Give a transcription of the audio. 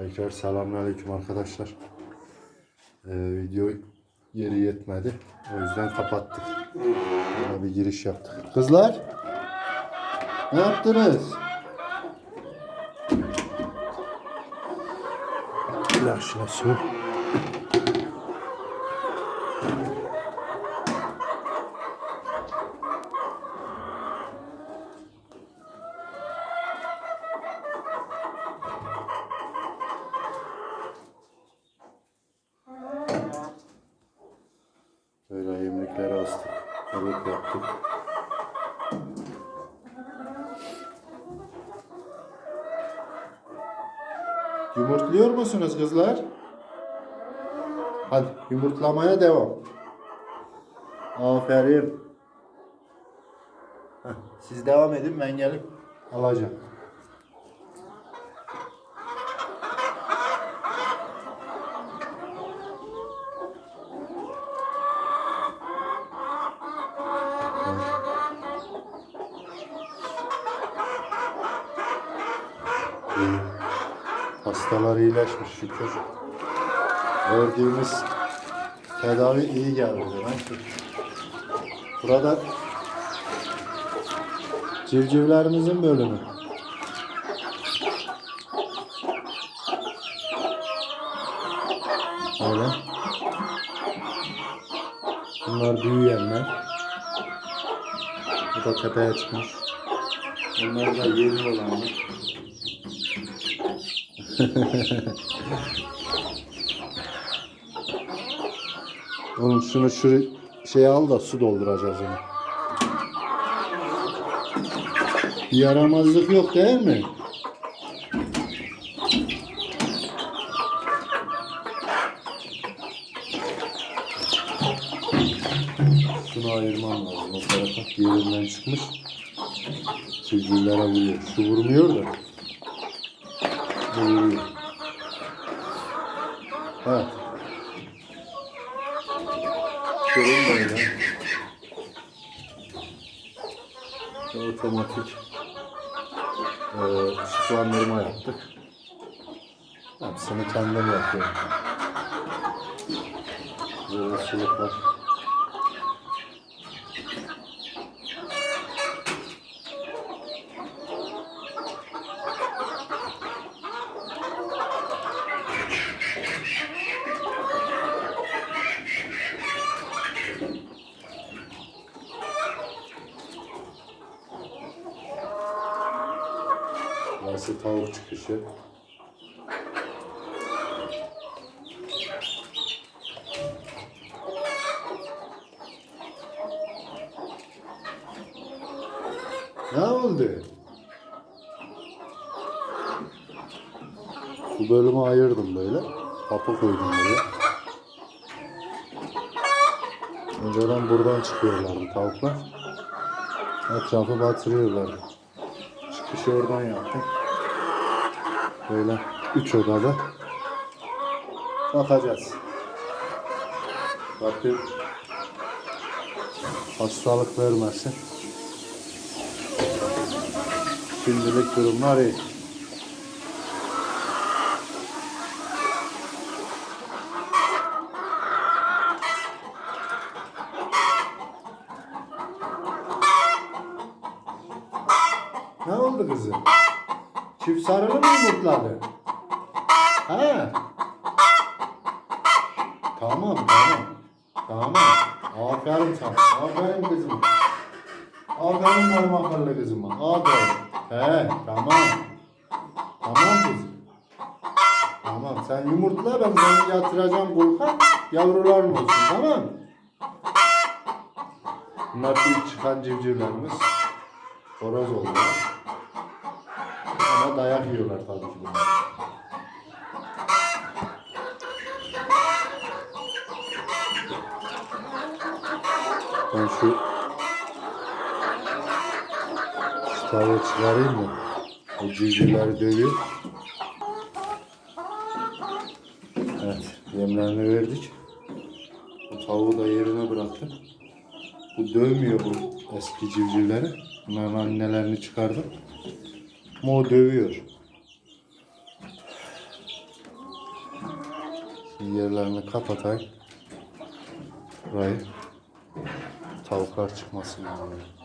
Tekrar selamünaleyküm arkadaşlar. Ee, video yeri yetmedi. O yüzden kapattık. Böyle bir giriş yaptık. Kızlar ne yaptınız? İlaç şuna su. Yemlikleri astık. Evet yaptık. Yumurtluyor musunuz kızlar? Hadi yumurtlamaya devam. Aferin. Heh, siz devam edin ben gelip alacağım. Hastalar iyileşmiş şükür. Gördüğümüz tedavi iyi geldi demek. Burada civcivlerimizin bölümü. Öyle. Bunlar büyüyenler. Bu da tepeye çıkmış. Bunlar da yeni olanlar. Oğlum şunu şu şey al da su dolduracağız onu. Yaramazlık yok değil mi? Şunu ayırmam lazım. O tarafa yerinden çıkmış. Civcivlere vuruyor. Şu vurmuyor da. Bu vuruyor. Evet. Durum böyle. Otomatik e, ışıklandırma yaptık. Hepsini kendim yapıyorum. Böyle suluk Burası tavuk çıkışı. Ne oldu? Bu bölümü ayırdım böyle. Kapı koydum buraya. Önceden buradan çıkıyorlardı tavuklar. Etrafı batırıyorlardı. Çıkışı oradan yaptım. Böyle üç odada bakacağız. Bakın hastalık vermesin. Şimdilik durumlar iyi. Ne oldu kızım? Çift sarılı mı yumurtladı? Ha? Tamam tamam. Tamam. Aferin sana. Aferin kızım. Aferin benim akıllı kızıma. Aferin. He tamam. Tamam kızım. Tamam sen yumurtla ben seni yatıracağım kulka. Yavruların olsun tamam mı? Bunlar ilk çıkan civcivlerimiz. Horoz oldular. Ama dayak yiyorlar tabii ki bunlar. Ben şu tavuğu çıkarayım mı? O civcivleri dövüyor. Evet, yemlerini verdik. Bu tavuğu da yerine bıraktım. Bu dövmüyor bu Eski civcivleri. Bunların annelerini çıkardım. Mo dövüyor. Şimdi yerlerini kapatayım. Burayı tavuklar çıkmasın. Yani.